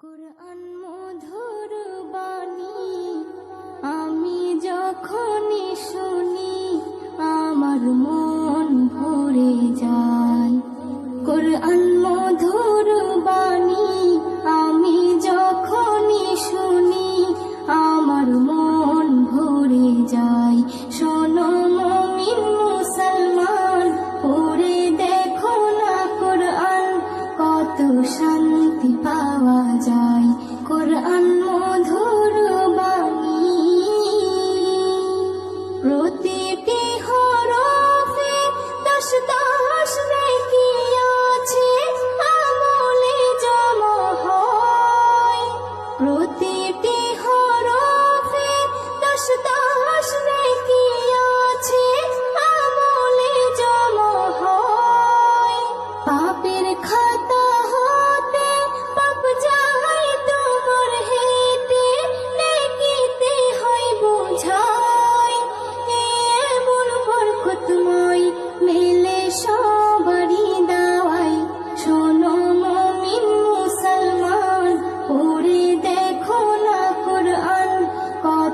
কোরআন মধুর বাণী আমি যখন শুন শান্তি পাওয়া যায়। কোরআন মধুর বাণী। প্রতি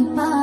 Bye.